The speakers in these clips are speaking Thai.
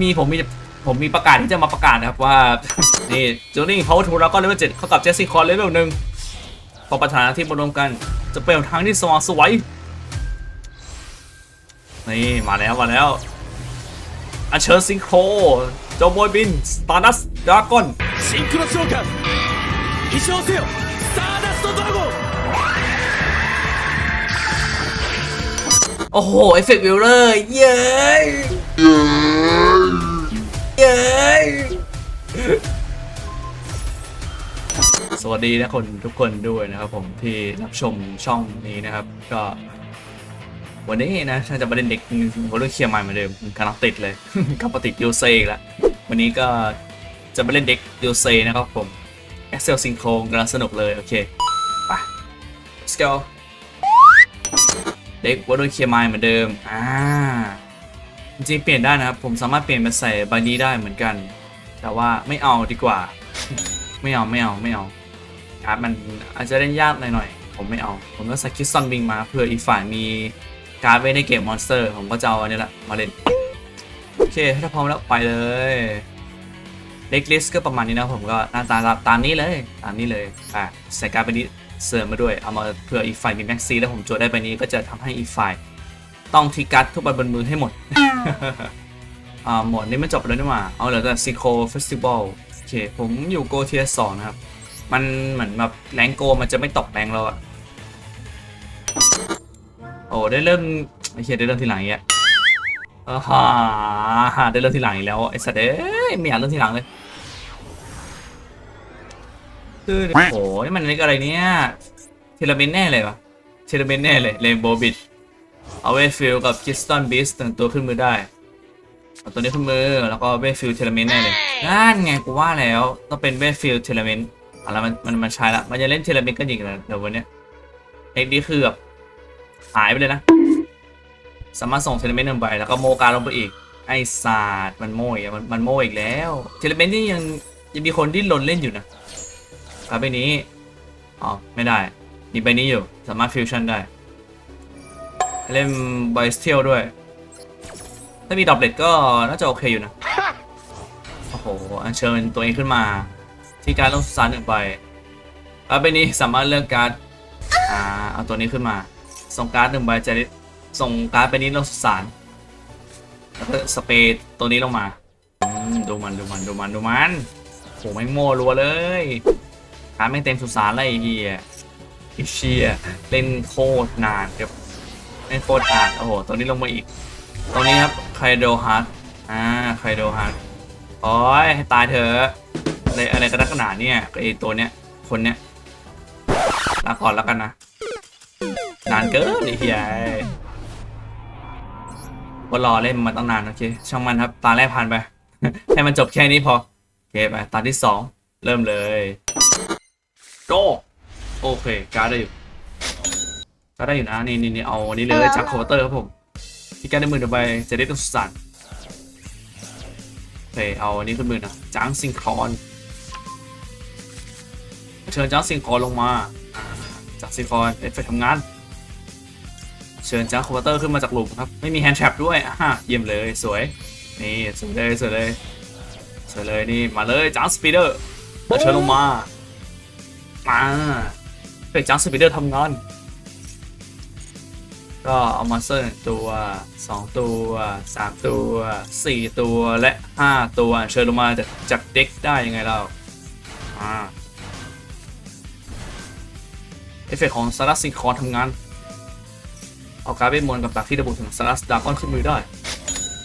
มีผมมีผมมีประกาศที่จะมาประกาศนะครับว่า นี่โจนี่เขาทูแล้วก็เลเวลเจ็ดเขากับเจสซี่คอร์เลเวลหนึ่งพอประธานาธิบดีรวมกัน จะเป็นทางที่สว่างสวยนี่มาแล้วมาแล้วอัญเชิญซิงโครโจโอยบินสตาร์ดัสดราก้อนซิงโครโชกันฮิโอเซลสตาร์ดัสดราก้อนโอ้โห เอฟเฟกต์วิลเลอร์ เย้ เย้ยสวัสดีนะคนทุกคนด้วยนะครับผมที่รับชมช่องนี้นะครับ ก็ วันนี้นะถ้าจะมาเล่นเด็กผมเลือกเคลียร์มล์เหมือนเดิมกำลังติดเลยกลับมาติดยูเซอีกล้ววันนี้ก็จะมาเล่นเด็กยูเซนะครับผม Excel Synchro กำลังสนุกเลย โอเคไป let's go เด็กว่าด้วยเคลียร์มล์เหมือนเดิมอ่า จริงเปลี่ยนได้นะครับ ผมสามารถเปลี่ยนมาใส่ใบนี้ได้เหมือนกัน แต่ว่าไม่เอาดีกว่า ไม่เอาไม่เอาไม่เอาการ์ดมันอาจจะเล่นยากหน่อยๆผมไม่เอา ผมก็ใส่คิสซอนบิงมาเพื่ออีกฝ่ายมีการ์ดไว้ในเกมมอนสเตอร์ ผมก็จะเอาอันนี้แหละมาเล่น โอเค ถ้าพร้อมแล้วไปเลยเล็กลิสก็ประมาณนี้นะผมก็หน้าตาตามนี้เลยตามนี้เลยอะใส่การ์ดใบนี้เสริมมาด้วย เอามาเพื่ออีกฝ่ายมีแม็กซีแล้วผมโจทย์ได้ใบนี้ก็จะทำให้อีกฝ่าย ต้องทีการ์ดทุกใบบนมือให้หมด อ่าหมดนี้มันจบแล้วนี่หว่าเอาเหลือแต่ซิโคเฟสติวัลโอเค ผมอยู่โกเทียสองนะครับ มันเหมือนแบบแรงโกมันจะไม่ตกแรงเราอะโอ้ได้เริ่มไอ้เหี้ยได้เริ่มทีหลังอีกแล้วอ่าฮะได้เริ่มทีหลังอีกแล้วไอ้สัตว์เอ้ยไม่อยากเริ่มทีหลังเลยคือโอ้โหนี่มันนี่อะไรเนี่ยเทเลเมนแน่เลยวะเทเลเมนแน่เลยเรนโบว์บิด เอาเวทฟิลกับคิสตันบีสแต่งตัวขึ้นมือได้เอาตัวนี้ขึ้นมือแล้วก็เวทฟิลเทเลเมนต์แน่เลยนั่นไงกูว่าแล้วต้องเป็นเวทฟิลเทเลเมนต์อะแล้วมันมันมันใช้ละมันจะเล่นเทเลเมนต์กันอีกแล้วเดี๋ยววันเนี้ยเอ็กดีคือแบบหายไปเลยนะ สามารถส่งเทเลเมนต์หนึ่งใบแล้วก็โมการลงไปอีก ไอ้ศาสตร์มันโมยอะมันมันโมอีกแล้วเทเลเมนต์นี่ยังยังมีคนที่ลนเล่นอยู่นะกับใบนี้อ๋อไม่ได้มีใบนี้อยู่สามารถฟิวชั่นได้ เล่นไบสเทียลด้วย ถ้ามีดรอปเลตก็น่าจะโอเคอยู่นะ โอ้โห อัญเชิญตัวเองขึ้นมา ที่การลงสุสานหนึ่งใบแล้วใบนี้สามารถเลือกการ์ด อ่า เอาตัวนี้ขึ้นมา ส่งการ์ดหนึ่งใบจะได้ส่งการ์ดใบนี้ลงสุสานแล้วก็สเปรย์ตัวนี้ลงมาอืมดูมันดูมันดูมันดูมันโหแม่งโม่รัวเลยการ์ดแม่งเต็มสุสานเลยไอ้เฮียไอ้เชียเล่นโคตรนานเดี๋ยว ไม่โคตรอ่านโอ้โหตัวนี้ลงมาอีก ตรงนี้ครับไคโดฮาร์ดอ่าไคโดฮาร์ดโอ้ยตายเถอะอะไรอะไรกันนักหนาเนี่ยไอตัวเนี้ยคนเนี้ยลาก่อนแล้วกันนะ นานเกินไอ้เหี้ยว่ารอเล่นมาตั้งนานโอเคช่างมันครับ ตาแรกผ่านไป ให้มันจบแค่นี้พอโอเคไปตาที่สองเริ่มเลยโจโอเค การ์ดได้อยู่ ก็ได้อยู่นะนี่นี่นี่เอาอันนี้เลยจากคอมพิวเตอร์ครับผมที่แก้ได้มือเดียวไปจะได้ตัวสุสานโอเคเอาอันนี้ขึ้นมือนะจางซิงครอนเชิญจางซิงครอนลงมาอ่าจางซิงครอนเอฟเฟกต์ทำงาน เชิญจางคอมพิวเตอร์ขึ้นมาจากหลุมครับไม่มีแฮนด์แทรปด้วยอ่าเยี่ยมเลยสวยนี่สวยเลยสวยเลยสวยเลยนี่มาเลยจางสปีดเดอร์เชิญลงมามาเฮ้ยจางสปีดเดอร์ทำงาน ก็เอามอนสเตอร์หนึ่งตัวสองตัวสามตัวสี่ตัวและห้าตัวเชิญลงมาจากเด็กได้ยังไงเราอ่าเอฟเฟกต์ของซารัสซิงคอนทำงาน เอาการ์ดเวทมนต์กับดักที่ระบุถึงซารัสดากอนขึ้นมือได้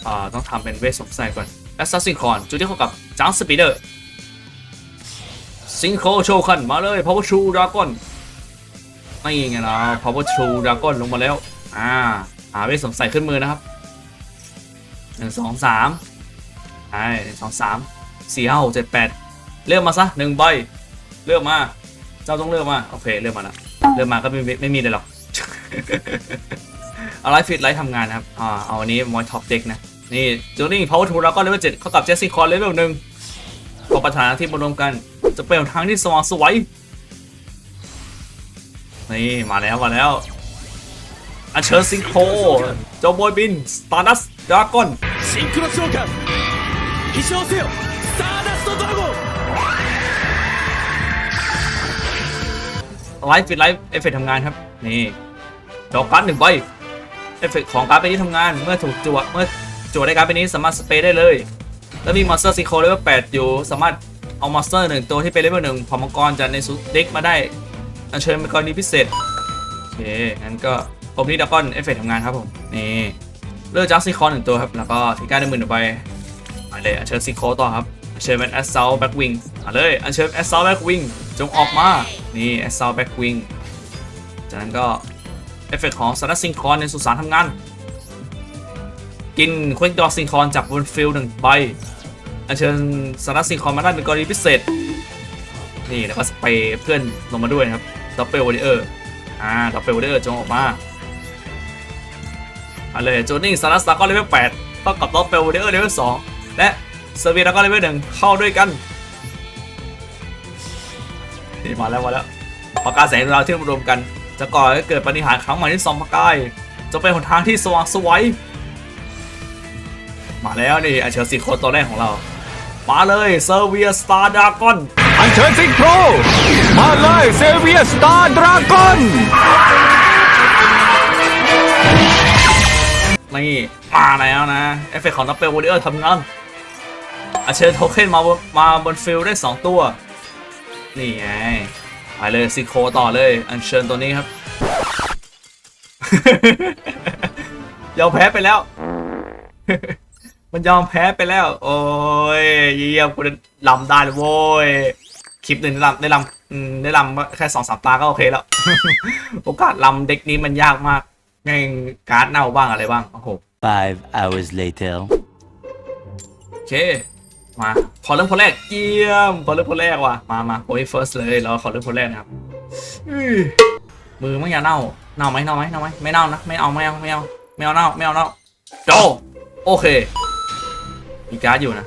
อ่า ต้องทำเป็นเวทสมใส่ก่อนแอสซัสซิงคอนจุดที่เข้ากับจังสปีเดอร์ซิงโคโชคันมาเลยพาวเวอร์ชูดากอนไม่ไงล่ะพาวเวอร์ชูดากอนลงมาแล้ว อ่าหาเวทสมใส่ขึ้นมือนะครับหนึ่งสองสามใช่หนึ่งสองสามสี่ห้าหกเจ็ดแปดเลือกมาซะหนึ่งใบเลือกมา เจ้าต้องเลือกมา โอเคเลือกมาแล้วเลือกมาก็ไม่ไม่ไม่มีเลยหรอกเอาไลฟ์ฟิตไลฟ์ทำงานนะครับอ่าเอาอันนี้มอยท็อปเด็กนะ นี่จูนี่พาวเวอร์ทูแล้วก็เลเวลเจ็ดเข้ากับเจสซี่คอนเลเวลหนึ่งพอประธานาที่มารวมกัน จะเป็นทางที่สว่างสวยนี่มาแล้วมาแล้ว อันเชอร์ซิงโครเจ้าบอยบินสตาร์ดัสดราก้อนซิงโครโชกันฮิโชเซลสตาร์ดัสดราก้อนไลฟ์ฟิดไลฟ์เอฟเฟกต์ทำงานครับ นี่ดอกการ์ดหนึ่งใบเอฟเฟกต์ของการ์ดไปนี้ทำงานเมื่อถูกจั่เมื่อจั่ได้การ์ดไปนี้สามารถสเปรย์ได้เลย แล้วมีมอนสเตอร์ซิงโครเลเวลแปดอยู่สามารถเอามอนสเตอร์หนึ่งตัวที่เป็นเลเวลหนึ่งขอมังกรจะในสุดเด็กมาได้อันเชิญมังกรนี้พิเศษโอเคงั้นก็ ผมนี่ดักก้อนเอฟเฟกต์ทำงานครับผม นี่เลือกจัสซีคอนหนึ่งตัวครับ แล้วก็ทิ้งการไดในมือหนึ่งใบมาเลยอัญเชิญซีโคต่อครับอัญเชิญเป็นแอสซ l ลแบ็กวิงมาเลยอัญเชิญแอสซ l ลแบ็กวิงจงออกมา นี่แอสซ l ลแบ็กวิงจากนั้นก็เอฟเฟกต์ของสารซิงคอนในสุสานทำงาน กินควิกดอซิงคอนจากบนฟิลหนึ่งใบอัญเชิญสารซิงคอนมาได้เป็นกรณีพิเศษ นี่แล้วก็สเปรย์เพื่อนลงมาด้วยครับดับเบิลวอริเออร์อ่าดับเบิลวอริเออร์จงออกมา เอาเลยโจนิ่งสารสตาก็เลเวล8เท่ากับดับเบิลวอริเออร์เลเวล2และเซอร์เวียแล้วก็เลเวล1เข้าด้วยกันนี่มาแล้วมาแล้วปากกาแสงดาวที่รวมกัน จะก่อให้เกิดปฏิหารครั้งใหม่ที่สองปากกายจะเป็นหนทางที่สว่างสวยมาแล้วนี่อันเชิญสิโคตัวแรกของเรา มาเลยเซอร์เวียสตาร์ดากอนอันเชิญซิโครมาเลยเซเวียสตาร์ดราก้อน นี่มาแล้วนะ เอฟเฟกของนับเปลวอริเออร์ทำงานอัญเชิญโทเค็นมาบนมาบนฟิลได้ 2 ตัว นี่ไงไปเลยซิโคต่อเลย อัญเชิญตัวนี้ครับยอมแพ้ไปแล้ว มันยอมแพ้ไปแล้ว โอ้ยเยี่ยมกูได้ลำได้เลยโว้ยคลิปหนึ่งได้ลำได้ลำได้ลำแค่สองสามตาก็โอเคแล้ว โอกาสลำเด็กนี้มันยากมาก แม่งการ์ดเน่าบ้างอะไรบ้างโอ้โห Five hours later. โอเค มาขอเริ่มคนแรกเยี่ยมขอเริ่มคนแรกว่ะมามาโอ้ย first เลยเราขอเริ่มคนแรกนะครับอื้อมือไม่อย่าเน่าเน่าไหมเน่าไหมเน่าไหมไม่เน่านะไม่เอาไม่เอาไม่เอาไม่เอาเน่าไม่เอาเน่าโจโอเคมีการ์ดอยู่นะ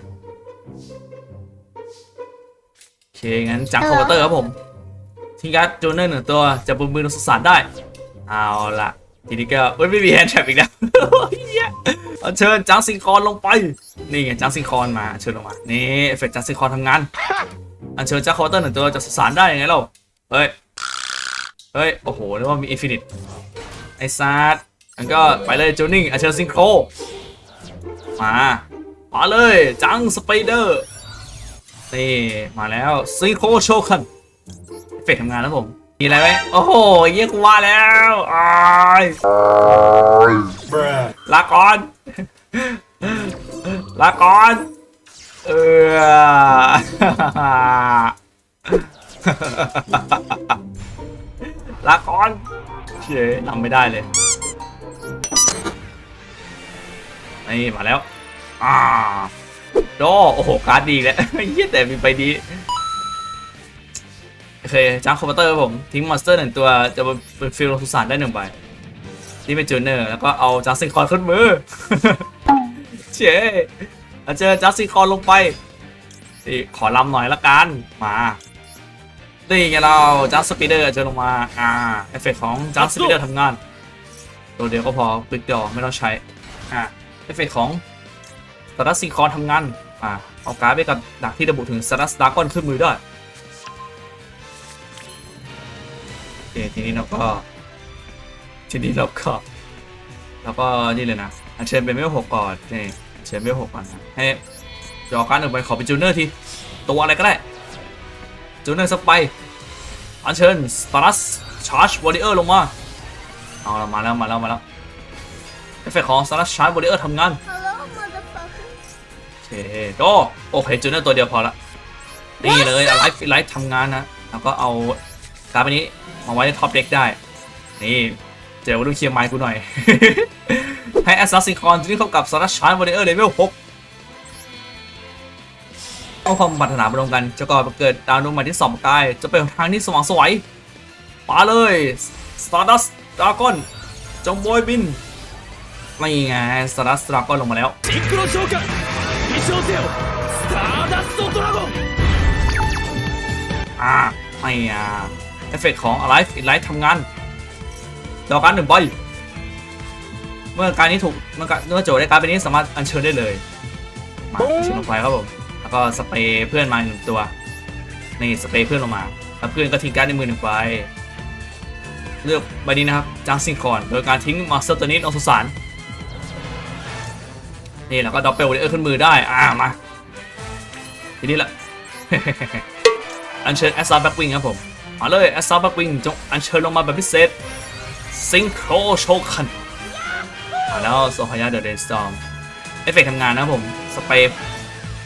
โอเคงั้นจังคอมพิวเตอร์ครับผมทิ้งการ์ดจูเนอร์หนึ่งตัวจะบนมือสุสานได้ เอาละ ทีนี้ก็เอ้ยไม่มีแฮนด์แทรปอีกแล้วเหี้ยเอาเชิญจังซิงคอนลงไป นี่ไงจังซิงคอนมาเชิญลงมา นี่เอฟเฟกต์จังซิงคอนทำงาน อันเชิญจังคอร์เตอร์หนึ่งตัวจากสุสานได้ยังไงเราเฮ้ย เฮ้ย โอ้โหนึกว่ามีอินฟินิต ไอ้ซาร์ดอันก็ไปเลยจูนิ่งอันเชิญซิงโคร มามาเลยจังสไปเดอร์ นี่ มาแล้วซิงโครโชคันเอฟเฟกต์ทำงานแล้วผม มีอะไรไหมโอ้โหเยี่ยกูว่าแล้วอ้ายลาก่อนลาก่อนเออลาก่อนเฉยนำไม่ได้เลยนี่มาแล้วอ่าโดโอ้โหการ์ดดีแล้วเยี่ยแต่มีไปดีโอ เคจ้างคอมพิวเตอร์ผม ทิ้งมอนสเตอร์หนึ่งตัวจะเป็นฟิลสุสานได้หนึ่งใบนี่เป็นจูเนอร์แล้วก็เอาจัสซิคอนขึ้นมือเฉยเราเจอจัสซิคอนลงไปนี่ขอลำหน่อยละกันมานี่ไงเราจัสสปีเดอร์เจอลงมาอ่าเอฟเฟกของจัสสปีเดอร์ทำงาน ตัวเดียวก็พอปิดจอไม่ต้องใช้อ่าเอฟเฟกของสตัสซิคอนทำงานอ่าเอาการ์ดไปกับดักที่ระบุถึงสตัสดากอนขึ้นมือได้โอ ทีนี้เราก็ทีนี้เราก็เราก็นี่เลยนะอัญเชิญเป็นเวลหกก่อนนี่อัญเชิญเวลหกก่อนนะให้จอการดหนึ่งใบขอเป็นจูเนอร์ทีตัวอะไรก็ได้จูเนอร์สักใบอัญเชิญสตาร์สชาร์จวอริเออร์ลงมาเอาละมาแล้วมาแล้วมาแล้วเอฟเฟกต์ของสตาร์สชาร์จวอริเออร์ทำงาน Hello, motherfucker. โอเคก็โอเคจูเนอร์ตัวเดียวพอละนี่เลยไลฟ์ไลฟ์ทำงานนะแล้วก็เอา ครับอันนี้มาไว้ในท็อปเด็กได้ นี่ เจอวัลูกเชียร์ไม้กูหน่อย ให้แอสซัสซิคอนที่เข้ากับซาร์ชานวอร์เนอร์เลเวลหกเอาความปรารถนาไปรงกันจะก่อเกิดดาวดวงใหม่ที่สองกาย จะเป็นทางที่สว่างสวยปาเลยสตาร์ดัสดราก้อนจงบอยบินไม่ไงสตาร์ดัสดราก้อนลงมาแล้วซิงโครโชกันมิชชั่นเซลสตาร์ดัสดราก้อนอ่าไม่อะ เอฟเฟกต์ของ Alive in Light ทำงาน ดอกการหนึ่งใบเมื่อการนี้ถูกเมื่อการเมื่อโจทย์ได้การดเป็นนี้สามารถอัญเชิญได้เลย มาเชิญลงไปครับผม แล้วก็สเปรย์เพื่อนมาหนึ่งตัว นี่สเปรย์เพื่อนลงมาแล้วเพื่อนก็ทิ้งการ์ดในมือหนึ่งใบเลือกใบนี้นะครับจังซิงคอนโดยการทิ้งมาสเตอร์ตัวนี้ลงสุสานนี่แล้วก็ดอปเปลเออร์ขึ้นมือได้อ่ามาทีนี้ละอัญเชิญแอสซาแบ็กวิงครับผม มาเลยแอสซาบ็กวิงจงอัญเชิญลงมาแบบพิเศษซิงโครโชคันมาแล้วโซฮายาเดอะเดนสตอมเอฟเฟกทำงานนะผม สเปรย์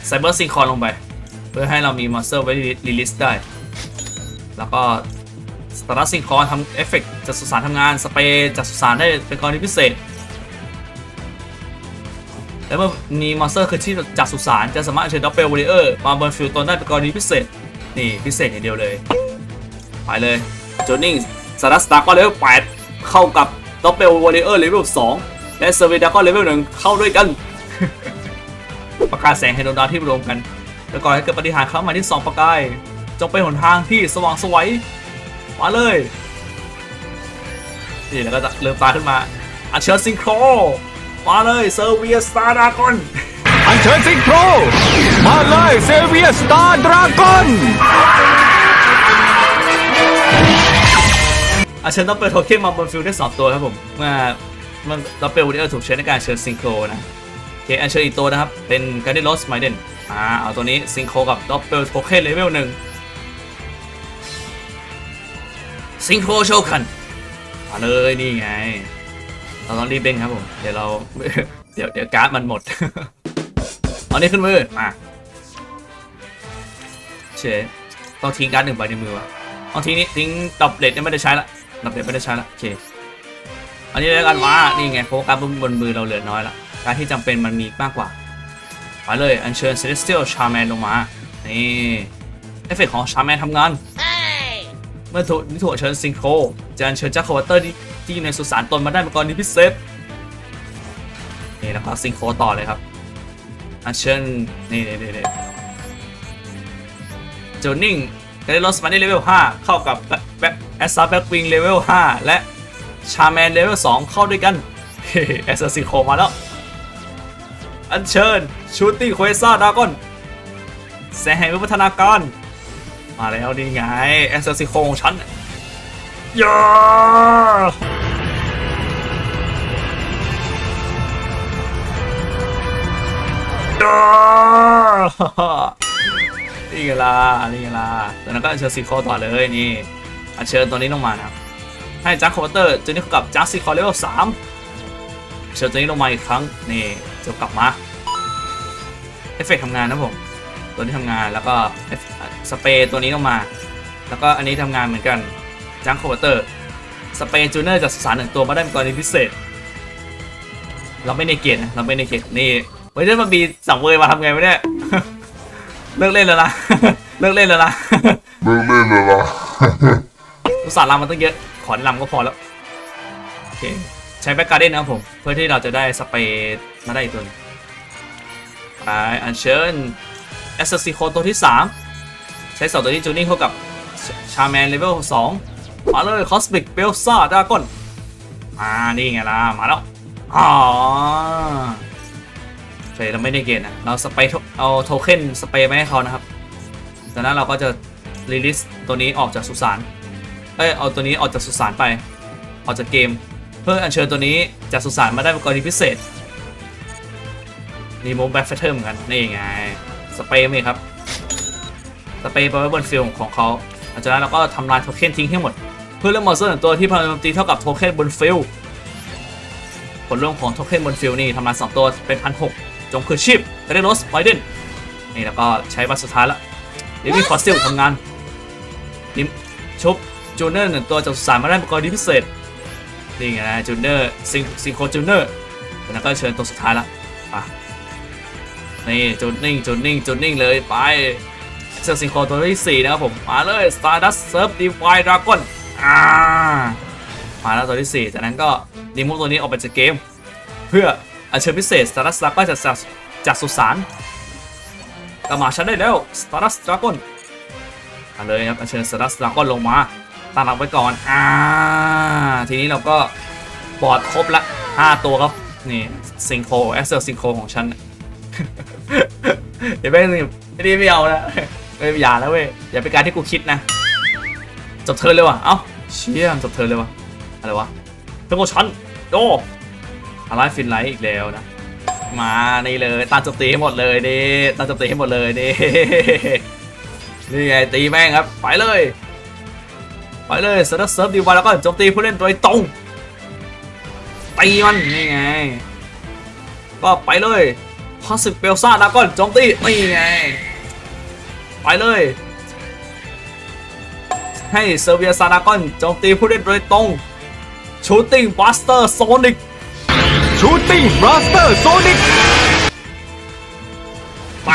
ไซเบอร์ซิงคอนลงไป เพื่อให้เรามีมอนสเตอร์ไว้รีลิสได้ แล้วก็สตาร์ซิงคอนทำเอฟเฟกจัดสุสานทำงาน สเปรย์จัดสุสานได้เป็นกรณีพิเศษ แล้วเมื่อมีมอนสเตอร์คือที่จัดสุสานจะสามารถเชิญด็อปเปลวอริเออร์มาบนฟิลตนได้เป็นกรณีพิเศษ นี่พิเศษอย่างเดียวเลย ไปเลยโจนิงสตาร์สตาร์ก็เลเวล8เข้ากับด็อปเปลวอริเออร์เลเวล2และเซอร์เวดาก็เลเวล1เข้าด้วยกัน ประกายแสงไฮโดรดาวที่รวมกัน แล้วก่อให้เกิดปฏิหารย์ครั้งใหม่ที่สองประกาย จงเป็นหนทางที่สว่างไสวัยมาเลยนี่แล้วก็จะเริ่มตาขึ้นมาอัญเชิญซิงโครมาเลยเซอร์เวียสตาร์ดากอนอันเชิญซิงโครมาเลยเซเวียสตาร์ดราก้อน อัญเชิญต้องเปิดโทเค็นมาบนฟิลได้สองตัวครับผมเมื่อมื่อเราเปิดวูดเออร์ถูกใช้ในการเชิญซิงโครนะโอเคอัญเชิญอีกตัวนะครับ เป็นการดิลอสไมเดนอ่าเอาตัวนี้ซิงโครกับด็อปเปิลโทเค็นเลเวลหนึ่งซิงโครโชคันมาเลยนี่ไง เราต้องรีบเร่งครับผม เดี๋ยวเรา เดี๋ยวเดี๋ยวการ์ดมันหมดเอานี้ขึ้นมือมาเชต้องทิ้งการ์ดหนึ่งใบในมือวะเอาทิ้งนี้ทิ้งดับเลดเนี่ยไม่ได้ใช้ละ ดับเลดไม่ได้ใช้ละโอเคอันนี้แล้วกันว่านี่ไงเพราะว่าการ์ดบนมือเราเหลือน้อยละการที่จำเป็นมันมีมากกว่าไปเลยอัญเชิญ Celestial Charman ลงมา นี่เอฟเฟกต์ของ Charman ทำงานเมื่อถูกนิถูกเชิญซิงโครจะอัญเชิญจักรวเตอร์ที่อยู่ในสุสานตนมาได้เป็นกรณีพิเศษนี่แล้วก็ซิงโครต่อเลยครับอัญเชิญนี่นี่นี่นี่โจนิ่งกาเดลอสมานี่เลเวล5เข้ากับ แอสซาแบ็กวิงเลเวล5และชาแมนเลเวล2เข้าด้วยกันแอสซาซิโคมาแล้ว อัญเชิญชูตี้เควซ่าดากอนแสงแห่งวิวัฒนาการ มาแล้วนี่ไงแอสซาซิโคของฉันยานี่ไงล่ะนี่ไงล่ะจากนั้นก็เชิญซีคต่อเลยนี่ อัญเชิญตัวนี้ลงมานะครับ ให้จักคอมพิวเตอร์ตัวนี้กับจักซีคอเลเวลสามเชิญตัวนี้ลงมาอีกครั้งนี่จะกลับมาเอฟเฟกต์ทำงานนะผม ตัวนี้ทำงานแล้วก็สเปรย์ตัวนี้ลงมา แล้วก็อันนี้ทำงานเหมือนกันจังคอมพิวเตอร์สเปรย์จูเนอร์จากสสารหนึ่งตัวมาได้เป็นกรณีพิเศษ เราไม่ในเกียรตินะเราไม่ในเกียรตินี่เฮ้ยถ้ามันมีสังเวยมาทำไงวะเนี่ยเลิกเล่นแล้วนะเลิกเล่นแล้วนะเลิกเล่นเลยล่ะ อุตส่าห์ลำมันต้องเยอะ ขอลำก็พอแล้ว โอเค ใช้แบ็กการ์เด้นนะครับผม เพื่อที่เราจะได้สเปรย์มาได้อีกตัวนึงไปอันเชิญแอสซิโคตัวที่ 3 ใช้สองตัวนี้จูนิ่งเข้ากับชาแมนเลเวล2มาเลยคอสมิกเบลซ่าดากอนมานี่ไงล่ะ มาแล้วอ๋อโอเคเราไม่ได้เกณฑ์นะ เราสเปรย์เอาโทเค็นสเปรย์มาให้เขานะครับจากนั้นเราก็จะรีลิสตัวนี้ออกจากสุสาน เอ้ยเอาตัวนี้ออกจากสุสานไป ออกจากเกม เพื่ออัญเชิญตัวนี้จากสุสานมาได้เป็นกรณีพิเศษรีโมทแบ็คเฟเทอร์เหมือนกันนี่ไงสเปรย์มีครับสเปรย์ไปไว้บนฟิลของเขาหลังจากนั้นเราก็ทำลายโทเค็นทิ้งให้หมด เพื่อเลือกมอนสเตอร์หนึ่งตัวที่พลังโจมตีเท่ากับโทเค็นบนฟิลผลรวมของโทเค็นบนฟิลนี่ทำลายสองตัวเป็นพันหกจงคืนชีพเรโนสไบเดนนี่แล้วก็ใช้บัตสุดท้ายละลิมี่ฟอสซิลทำงานลิมชุบ จูเนอร์หนึ่งตัวจากสุสานมาได้เป็นกรณีพิเศษนี่ไงนะจูเนอร์ซิงซิงโคจูเนอร์แล้วก็เชิญตัวสุดท้ายละอะนี่จูนิ่งจูนิ่งจูนิ่งเลยไปเชิญซิงโคตัวที่สี่นะครับผมมาเลย Stardust Surf Divine Dragon อ่ามาแล้วตัวที่สี่จากนั้นก็ดีมูฟตัวนี้ออกไปจากเกม เพื่ออัญเชิญพิเศษ Stardust Dragon จากจากจากสุสานกลับมาฉันได้แล้ว Stardust Dragon มาเลยครับอัญเชิญสตัสดราก้อนลงมา ตั้งรับไว้ก่อน อ่า ทีนี้เราก็บอดครบละห้าตัวครับ นี่ซิงโครแอสเซลซิงโครของฉันเดี๋ยวแม่งนี่ไม่ได้ไม่เอานะไม่อย่าแล้วเว้ย อย่าเป็นการที่กูคิดนะ จบเทิร์นเลยว่ะ เอ้า เชี่ยจบเทิร์นเลยว่ะ อะไรวะเทอร์โบชันโดอะไรฟินไลท์อีกแล้วนะ มานี่เลยตาจมตีให้หมดเลยดิตาจมตีให้หมดเลยดินี่ไงตีแม่งครับ ไปเลย ไปเลยเซิร์ฟเซิร์ฟดีวันแล้วก็โจมตีผู้เล่นโดยตรงตีมันนี่ไง ก็ไปเลยพาสิเปลซ่าดาก้อนโจมตีนี่ไง ไปเลย ให้เซอร์เวียซาดากอนโจมตีผู้เล่นโดยตรงชูตติ้งบัสเตอร์โซนิกชูตติ้งบลัสเตอร์โซนิกแป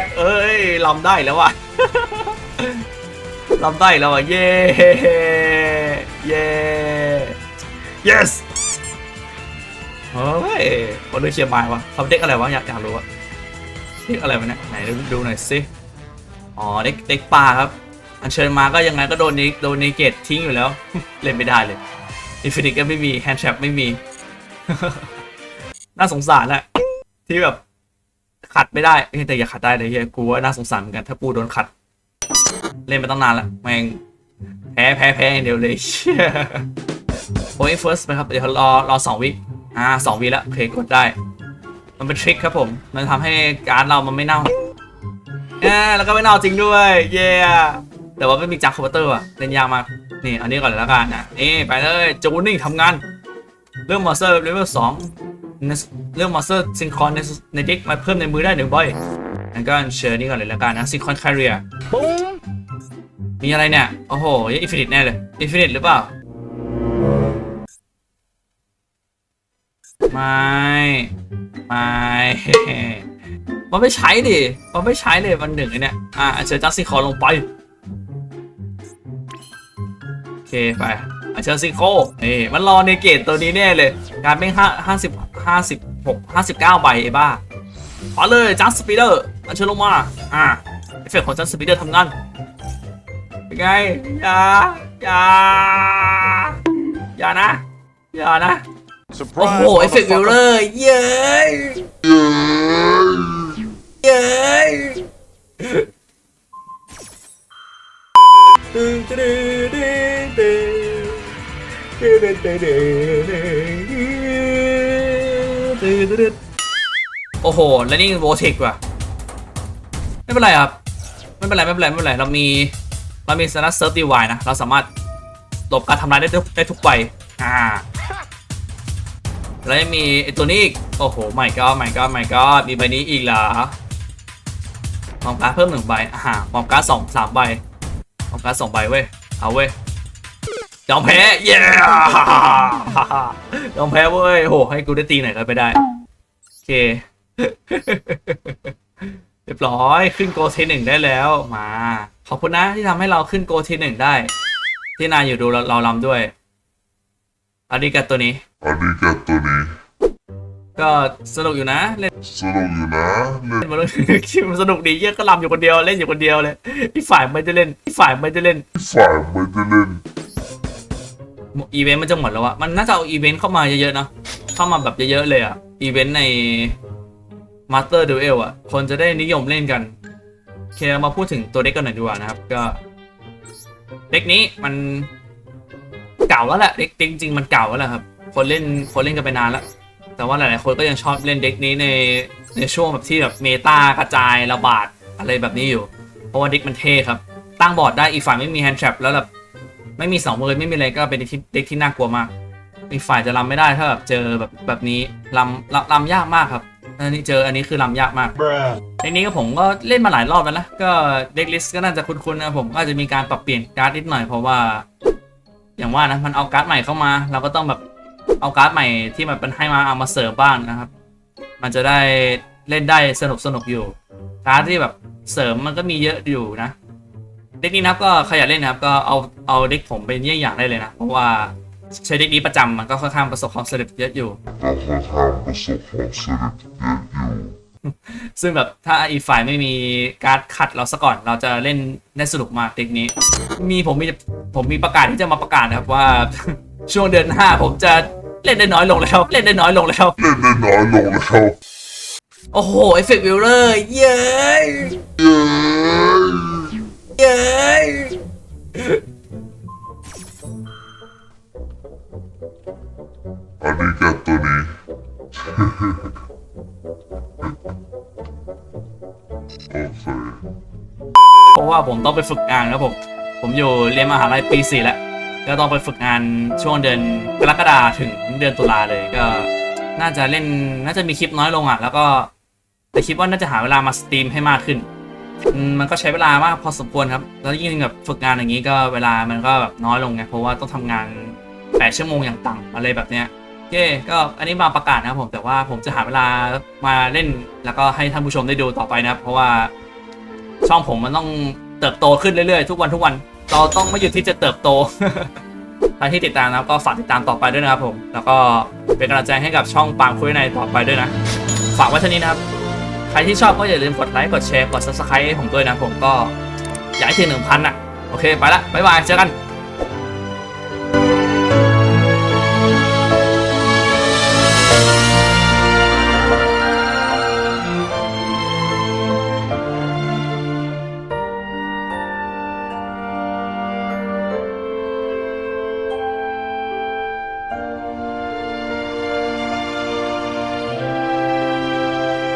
ดเอ้ยลำได้แล้วว่ะ ลำได้แล้วว่ะเย้เย้ yes เฮ้ยคนดูเชียร์มาวะเขาเด็กอะไรวะอยากอยากรู้อะเด็กอะไรวะเนี่ยไหนดูหน่อยสิอ๋อเด็กเด็กป่าครับ อันเชิญมาก็ยังไงก็โดนนี้โดนนีเกตทิ้งอยู่แล้ว เล่นไม่ได้เลยอินฟินิตก็ไม่มีแฮนด์แทรปไม่มี น่าสงสารอะที่แบบขัดไม่ได้แต่อย่าขัดได้เลยเฮียกูว่าน่าสงสารเหมือนกันถ้าปูโดนขัด เล่นมาตั้งนานแล้วแม่งแพ้แพ้แพ้เดียวเลยโอ้ยเฟิร์สไปครับเดี๋ยวรอรอสองวิอ่าสองวิแล้วโอเคกดได้ มันเป็นทริคครับผม มันทำให้การ์ดเรามันไม่เน่าเออแล้วก็ไม่เน่าจริงด้วย เย้แต่ว่าไม่มีจักรคอมพิวเตอร์อะเล่นยากมาก นี่อันนี้ก่อนเลยแล้วกันนะนี่ไปเลยจูนิ่งทำงาน เรื่องมอสเตอร์เลเวลสองเรื่องมอสเตอร์ซิงคอนในในเด็กมาเพิ่มในมือได้หนึ่งใบงั้นก็เชิญนี่ก่อนเลยแล้วกันนะซิงคอนคาเรีย มีอะไรเนี่ย โอ้โหอินฟินิตแน่เลยอินฟินิตหรือเปล่า ไม่ ไม่ มันไม่ใช้ดิ มันไม่ใช้เลยมันหนึ่งเนี่ย อะเชิญจัสซิคอลงไป โอเคไปเชิญซิโคนี่มันรอในเกตตัวนี้แน่เลย การเป็นห้าห้าสิบห้าสิบหกห้าสิบเก้าใบไอ้บ้ามาเลยจัสสปีเดอร์อันเชิญลงมา อะเอฟเฟกต์ของจัสสปีเดอร์ทำงาน เป็นไงอย่าอย่าอย่านะอย่านะ โอ้โหเอฟเฟกต์วิลเลอร์เย้ยเย้ยตึงตึงตึงตึงตึงตึงตึงตึงตึงตึงโอ้โห แล้วนี่โวเทคว่ะ ไม่เป็นไรครับ ไม่เป็นไร ไม่เป็นไร ไม่เป็นไร เรามี เรามีสนัตเซิร์ฟดีวายนะ เราสามารถหลบการทำลายได้ทุกได้ทุกใบอ่าแล้วยังมีไอตัวนี้อีก โอ้โหไม่ก็ไม่ก็ไม่ก็มีใบนี้อีกเหรอมองการ์ดเพิ่มหนึ่งใบอ่ามองการ์ดสองสามใบมองการ์ดสองใบเว้ย เอาเว้ยยอมแพ้เย้ยอมแพ้เว้ยโหให้กูได้ตีหน่อยก็ไปได้ โอเค เรียบร้อยขึ้นโกเทหนึ่งได้แล้วมา ขอบคุณนะที่ทำให้เราขึ้นโกเทหนึ่งได้ ที่นายอยู่ดูเราเราลำด้วยอันนี้กับตัวนี้อันนี้ก็ตัวนี้ก็สนุกอยู่นะเล่นสนุกอยู่นะเล่นมันมันสนุกดีเยอะก็ลำอยู่คนเดียวเล่นอยู่คนเดียวเลยอีกฝ่ายไม่ได้เล่นอีกฝ่ายไม่ได้เล่นฝ่ายไม่ได้เล่นอีเวนต์มันจะหมดแล้วอะมันน่าจะเอาอีเวนต์เข้ามาเยอะๆเนอะเข้ามาแบบเยอะๆเลยอะอีเวนต์ใน Master Duel อะคนจะได้นิยมเล่นกันโอเคเรามาพูดถึงตัวเด็กกันหน่อยดีกว่านะครับ ก็เด็กนี้มันเก่าแล้วแหละเด็กจริงๆมันเก่าแล้วแหละครับ คนเล่นคนเล่นกันไปนานแล้ว แต่ว่าหลายๆคนก็ยังชอบเล่นเด็กนี้ในในช่วงแบบที่แบบเมตากระจายระบาดอะไรแบบนี้อยู่ เพราะว่าเด็กมันเท่ครับ ตั้งบอร์ดได้อีกฝ่ายไม่มีแฮนด์ทร p แล้วแบบไม่มีสองมือไม่มีอะไรก็เป็นเด็กที่เด็กที่น่ากลัวมากอีกฝ่ายจะรำไม่ได้ถ้าแบบเจอแบบแบบนี้รำรำรำยากมากครับ อันนี้เจออันนี้คือรำยากมากเด็กนี้ก็ผมก็เล่นมาหลายรอบแล้วนะ ก็เด็กลิสก็น่าจะคุ้นๆนะผมก็อาจจะมีการปรับเปลี่ยนการ์ดนิดหน่อยเพราะว่า อย่างว่านะมันเอาการ์ดใหม่เข้ามา เราก็ต้องแบบเอาการ์ดใหม่ที่มันเป็นให้มาเอามาเสริมบ้างนะครับ มันจะได้เล่นได้สนุกสนุกอยู่ การ์ดที่แบบเสริมมันก็มีเยอะอยู่นะ เด็กนี้นะครับก็ใครอยากเล่นนะครับก็เอาเอาเด็กผมเป็นเยี่ยงอย่างได้เลยนะเพราะว่า ใช้เด็กนี้ประจำมันก็ค่อนข้างประสบความสำเร็จเยอะอยู่ก็ค่อนข้างประสบความสำเร็จเยอะอยู่ซึ่งแบบถ้าอีกฝ่ายไม่มีการดขัดเราซะก่อน เราจะเล่นได้สนุกมากเด็กนี้ มีผมมีผมมีประกาศที่จะมาประกาศนะครับว่า ช่วงเดือนหน้าผมจะเล่นได้น้อยลงแล้วเล่นได้น้อยลงแล้วเล่นได้น้อยลงแล้วโอ้โหเอฟเฟกต์วิลเลอร์เย้ยเย้ยเย้ ยอันนี้แกตัวนี้โอเคเพราะว่าผมต้องไปฝึกงานครับผม ผมอยู่เรียนมหาลัยปีสี่แล้ว ก็ต้องไปฝึกงานช่วงเดือนกรกฎาถึงเดือนตุลาเลย ก็น่าจะเล่น น่าจะมีคลิปน้อยลงอะ แล้วก็แต่คิดว่าน่าจะหาเวลามาสตรีมให้มากขึ้นมมันก็ใช้เวลามากพอสมควรครับ แล้วยิ่งแบบฝึกงานอย่างนี้ก็เวลามันก็แบบน้อยลงไง เพราะว่าต้องทำงาน แปดชั่วโมงอย่างต่ำอะไรแบบเนี้ยโอเคก็อันนี้มาประกาศนะครับผมแต่ว่าผมจะหาเวลามาเล่นแล้วก็ให้ท่านผู้ชมได้ดูต่อไปนะครับ เพราะว่าช่องผมมันต้องเติบโตขึ้นเรื่อยๆ ทุกวันทุกวันเราต้องไม่หยุดที่จะเติบโตใครที่ติดตามนะครับก็ฝากติดตามต่อไปด้วยนะครับผม แล้วก็เป็นกำลังใจให้กับช่องปางคุยในต่อไปด้วยนะ ฝากไว้เท่านี้นะครับ ใครที่ชอบก็อย่าลืมกดไลค์ กดแชร์ กด subscribe ให้ผมด้วยนะผมก็อยากให้ถึงหนึ่งพันอะ โอเค ไปละ บ๊ายบาย เจอกัน